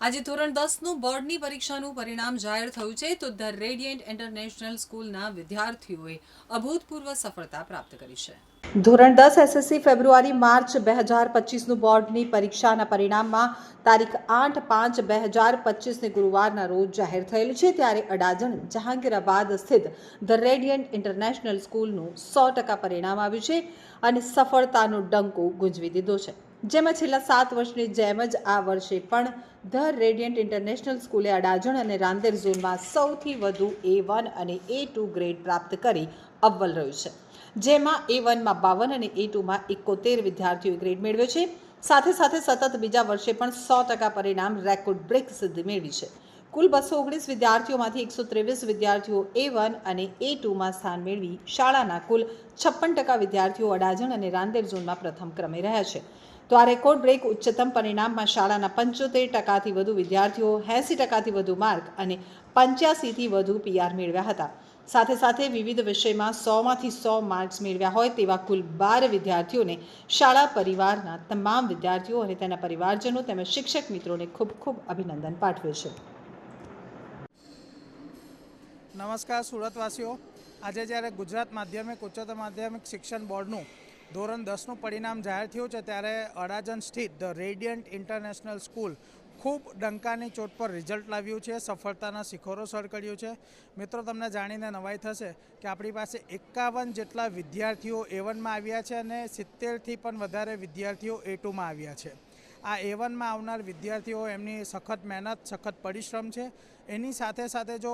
આજે ધોરણ દસનું બોર્ડની પરીક્ષાનું પરિણામ જાહેર થયું છે તો ધ રેડિયન્ટ ઇન્ટરનેશનલ સ્કૂલના વિદ્યાર્થીઓએ અભૂતપૂર્વ સફળતા પ્રાપ્ત કરી છે. ધોરણ દસ એસએસસી ફેબ્રુઆરી, માર્ચ બે હજાર પચીસનું બોર્ડની પરીક્ષાના પરિણામમાં તારીખ આઠ પાંચ બે હજાર પચીસને ગુરુવારના રોજ જાહેર થયેલ છે ત્યારે અડાજણ, જહાંગીરાબાદ સ્થિત ધ રેડિયન્ટ ઇન્ટરનેશનલ સ્કૂલનું સો ટકા પરિણામ આવ્યું છે અને સફળતાનો ડંકો ગુંજવી દીધો છે. જેમાં છેલ્લા સાત વર્ષની જેમ જ આ વર્ષે પણ ધ રેડિયન્ટ ઇન્ટરનેશનલ સ્કૂલે અડાજણ અને રાંદેર ઝોનમાં સૌથી વધુ એ વન અને એ ટુ ગ્રેડ પ્રાપ્ત કરી અવ્વલ રહ્યું છે. જેમાં એ વનમાં બાવન અને એ ટુમાં એકોતેર વિદ્યાર્થીઓએ ગ્રેડ મેળવ્યો છે. સાથે સાથે સતત બીજા વર્ષે પણ સો ટકા પરિણામ રેકોર્ડ બ્રેક સિદ્ધિ મેળવી છે. કુલ બસો ઓગણીસ વિદ્યાર્થીઓમાંથી એકસો ત્રેવીસ વિદ્યાર્થીઓ એ વન અને એ ટુમાં સ્થાન મેળવી શાળાના કુલ છપ્પન ટકા વિદ્યાર્થીઓ અડાજણ અને રાંદેર ઝોનમાં પ્રથમ ક્રમે રહ્યા છે. તો આ રેકોર્ડ બ્રેક ઉચ્ચતમ પરિણામમાં શાળાના પંચોતેર ટકાથી વધુ વિદ્યાર્થીઓ, એંસી ટકાથી વધુ માર્ક અને પંચ્યાસીથી વધુ પીઆર મેળવ્યા હતા. સાથે સાથે વિવિધ વિષયમાં સોમાંથી સો માર્ક્સ મેળવ્યા હોય તેવા કુલ બાર વિદ્યાર્થીઓને શાળા પરિવારના તમામ વિદ્યાર્થીઓ અને તેના પરિવારજનો તેમજ શિક્ષક મિત્રોને ખૂબ ખૂબ અભિનંદન પાઠવે છે. નમસ્કાર સુરતવાસીઓ. આજે જ્યારે ગુજરાત માધ્યમિક, ઉચ્ચતર માધ્યમિક શિક્ષણ બોર્ડનું ધોરણ દસનું પરિણામ જાહેર થયું છે ત્યારે અડાજણ સ્થિત ધ રેડિયન્ટ ઇન્ટરનેશનલ સ્કૂલ ખૂબ ડંકાની ચોટ પર રિઝલ્ટ લાવ્યું છે, સફળતાના શિખરો સર કર્યું છે. મિત્રો, તમને જાણીને નવાઈ થશે કે આપણી પાસે એકાવન જેટલા વિદ્યાર્થીઓ એ વનમાં આવ્યા છે અને સિત્તેરથી પણ વધારે વિદ્યાર્થીઓ એ ટુમાં આવ્યા છે. આ એ વનમાં આવનાર વિદ્યાર્થીઓ એમની સખત મહેનત, સખત પરિશ્રમ છે. એની સાથે સાથે જો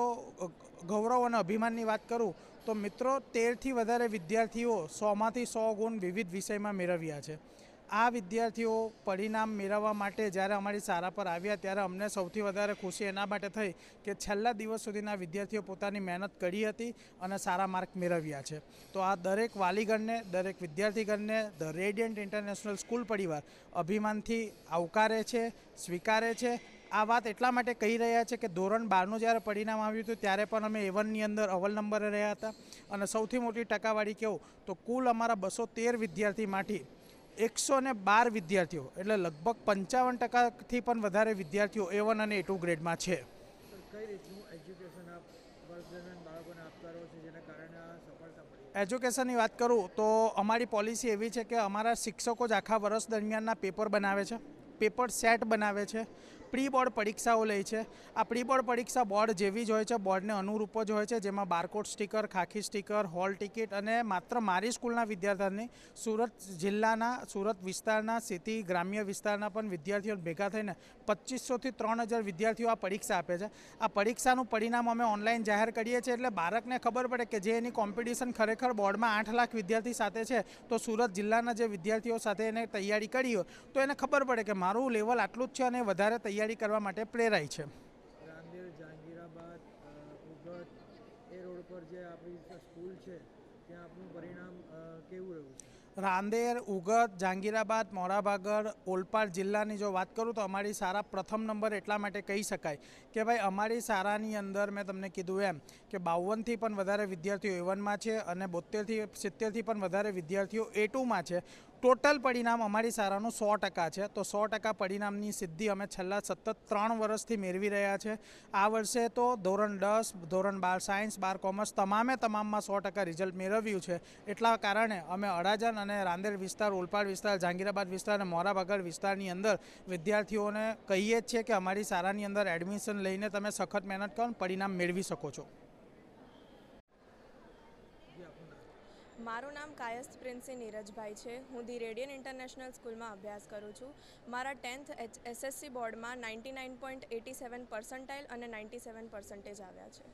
ગૌરવ અને અભિમાનની વાત કરું તો મિત્રો, તેરથી વધારે વિદ્યાર્થીઓ સોમાંથી સો ગુણ વિવિધ વિષયમાં મેળવ્યા છે. આ વિદ્યાર્થીઓ પરિણામ મેળવવા માટે જ્યારે અમારી શાળા પર આવ્યા, ત્યારે અમને સૌથી વધારે ખુશી એના માટે થઈ કે છેલ્લા દિવસ સુધીના વિદ્યાર્થીઓ પોતાની મહેનત કરી હતી અને સારા માર્ક મેળવ્યા છે. તો આ દરેક વાલીગણને, દરેક વિદ્યાર્થીગણને, ધ રેડિયન્ટ ઇન્ટરનેશનલ સ્કૂલ પરિવાર અભિમાનથી આવકારે છે, સ્વીકારે છે આ વાત એટલા માટે કહી રહ્યા છે કે ધોરણ બારનું જ્યારે પરિણામ આવ્યું હતું ત્યારે પણ અમે એવનની અંદર અવલ નંબરે રહ્યા હતા. અને સૌથી મોટી ટકાવારી કહું તો કુલ અમારા બસો તેર વિદ્યાર્થીમાંથી એકસો ને બાર વિદ્યાર્થીઓ એટલે લગભગ પંચાવન ટકાથી પણ વધારે વિદ્યાર્થીઓ એ વન અને એ ટુ ગ્રેડમાં છે. એજ્યુકેશનની વાત કરું તો અમારી પોલિસી એવી છે કે અમારા શિક્ષકો જ આખા વર્ષ દરમિયાનના પેપર બનાવે છે. પેપર સેટ બનાવે છે. પ્રી બોર્ડ પરીક્ષાઓ લે છે. આ પ્રી બોર્ડ પરીક્ષા બોર્ડ જેવી જ હોય છે. બોર્ડને અનુરૂપ જ હોય છે, જેમાં બારકોડ સ્ટીકર, ખાખી સ્ટીકર, હોલ ટિકિટ અને માત્ર મારી સ્કૂલના વિદ્યાર્થીઓની સુરત જિલ્લાના, સુરત વિસ્તારના, સિટી, ગ્રામ્ય વિસ્તારના પણ વિદ્યાર્થીઓ ભેગા થઈને પચીસોથી ત્રણ હજાર વિદ્યાર્થીઓ આ પરીક્ષા આપે છે. આ પરીક્ષાનું પરિણામ અમે ઓનલાઈન જાહેર કરીએ છીએ એટલે બાળકને ખબર પડે કે જે એની કોમ્પિટિશન ખરેખર બોર્ડમાં આઠ લાખ વિદ્યાર્થી સાથે છે, તો સુરત જિલ્લાના જે વિદ્યાર્થીઓ સાથે એને તૈયારી કરી હોય, તો એને ખબર પડે કે મારું લેવલ આટલું જ છે અને વધારે તૈયારી કરવા માટે પ્રેરાય છે. રાંદેર જહાંગીરાબાદ ઉગત એ રોડ પર જે આપણી સ્કૂલ છે ત્યાં આપનું પરિણામ કેવું રહ્યું છે? રાંદેર ઉગત જહાંગીરાબાદ મોરાભાગળ ઓલપાડ જિલ્લાની જો વાત કરું તો અમારી સારા પ્રથમ નંબર એટલા માટે કહી શકાય કે ભાઈ અમારી સારાની અંદર મેં તમને કીધું એમ કે બાવનથી પણ વધારે વિદ્યાર્થીઓ એ વનમાં છે અને બોતેરથી સિત્તેરથી પણ વધારે વિદ્યાર્થીઓ એ ટુમાં છે. ટોટલ પરિણામ અમારી શાળાનું સો ટકા છે. તો સો ટકા પરિણામની સિદ્ધિ અમે છેલ્લા સતત ત્રણ વર્ષથી મેળવી રહ્યા છે. આ વર્ષે તો ધોરણ દસ, ધોરણ બાર સાયન્સ, બાર કોમર્સ તમામે તમામમાં સો ટકા રિઝલ્ટ મેળવ્યું છે. એટલા કારણે અમે અડાજણ અને રાંદેર વિસ્તાર ઓલપાડ વિસ્તાર જહાંગીરાબાદ વિસ્તાર અને મોરાભાગર વિસ્તારની અંદર વિદ્યાર્થીઓને કહીએ જ છીએ કે અમારી શાળાની અંદર એડમિશન લઈને તમે સખત મહેનત કરો પરિણામ મેળવી શકો છો. મારું નામ કાયસ્થ પ્રિન્સી નીરજભાઈ છે. હું ધી રેડિયન ઇન્ટરનેશનલ સ્કૂલમાં અભ્યાસ કરું છું. મારા ટેન્થ એસએસસી બોર્ડમાં ninety nine point eighty seven percentile અને નાઇન્ટી સેવન પર્સન્ટેજ આવ્યા છે.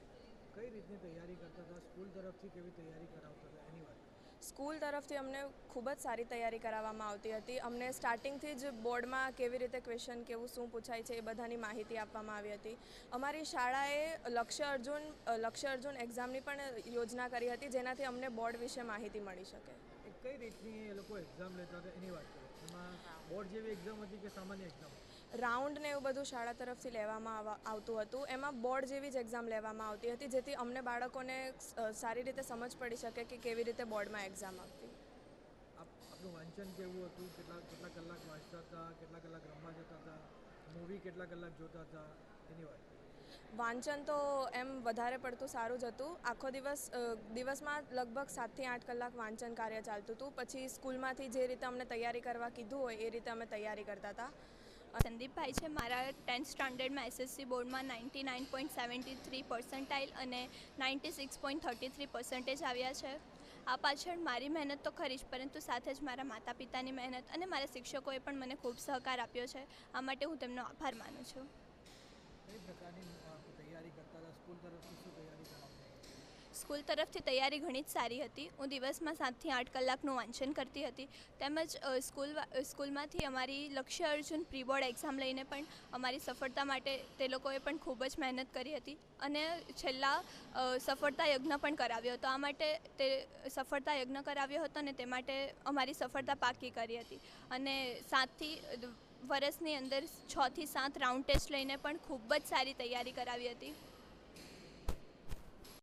કઈ રીતની તૈયારી કરતા હતા? સ્કૂલ તરફથી કેવી તૈયારી કરાવતા હતા? સ્કૂલ તરફથી અમને ખૂબ જ સારી તૈયારી કરાવવામાં આવતી હતી. અમને સ્ટાર્ટિંગથી જ બોર્ડમાં કેવી રીતે ક્વેશ્ચન કેવું શું પૂછાય છે એ બધાની માહિતી આપવામાં આવી હતી. અમારી શાળાએ લક્ષ્ય અર્જુન લક્ષ્ય અર્જુન એક્ઝામની પણ યોજના કરી હતી જેનાથી અમને બોર્ડ વિશે માહિતી મળી શકે. કઈ રીતની એ લોકો એક્ઝામ લેતા હતા? એની વાત કરો. એમાં બોર્ડ જેવી એક્ઝામ હતી કે સામાન્ય એક્ઝામ રાઉન્ડ ને એવું બધું શાળા તરફથી લેવામાં આવતું હતું. એમાં બોર્ડ જેવી જ એક્ઝામ લેવામાં આવતી હતી જેથી અમને બાળકોને સારી રીતે સમજ પડી શકે કે કેવી રીતે બોર્ડમાં એક્ઝામ આપવી આપનું વાંચન કેવું હતું? કેટલા કેટલા કલાક વાંચતા હતા? કેટલા કલાક રમવા જતા હતા? મૂવી કેટલા કલાક જોતા હતા? એની વાત. વાંચન તો એમ વધારે પડતું સારું જ હતું. આખો દિવસ દિવસમાં લગભગ સાતથી આઠ કલાક વાંચન કાર્ય ચાલતું હતું. પછી સ્કૂલમાંથી જે રીતે અમને તૈયારી કરવા કીધું હોય એ રીતે અમે તૈયારી કરતા હતા. સંદીપભાઈ છે, મારા ટેન્થ સ્ટાન્ડર્ડમાં એસએસસી બોર્ડમાં ninety nine point seventy three percentile અને ninety six point thirty three percentage આવ્યા છે. આ પાછળ મારી મહેનત તો ખરી જ, પરંતુ સાથે જ મારા માતા પિતાની મહેનત અને મારા શિક્ષકોએ પણ મને ખૂબ સહકાર આપ્યો છે. આ માટે હું તેમનો આભાર માનું છું. કઈ પ્રકારની તૈયારી કરતા હતા? સ્કૂલ તરફથી શું તૈયારી સ્કૂલ તરફથી તૈયારી ઘણી જ સારી હતી. હું દિવસમાં સાતથી આઠ કલાકનું વાંચન કરતી હતી. તેમજ સ્કૂલ સ્કૂલમાંથી અમારી લક્ષ્ય અર્જુન પ્રી બોર્ડ એક્ઝામ લઈને પણ અમારી સફળતા માટે તે લોકોએ પણ ખૂબ જ મહેનત કરી હતી અને છેલ્લા સફળતા યજ્ઞ પણ કરાવ્યો હતો. આ માટે તે સફળતા યજ્ઞ કરાવ્યો હતો અને તે માટે અમારી સફળતા પાકી કરી હતી. અને સાતથી વર્ષની અંદર છથી સાત રાઉન્ડ ટેસ્ટ લઈને પણ ખૂબ જ સારી તૈયારી કરાવી હતી.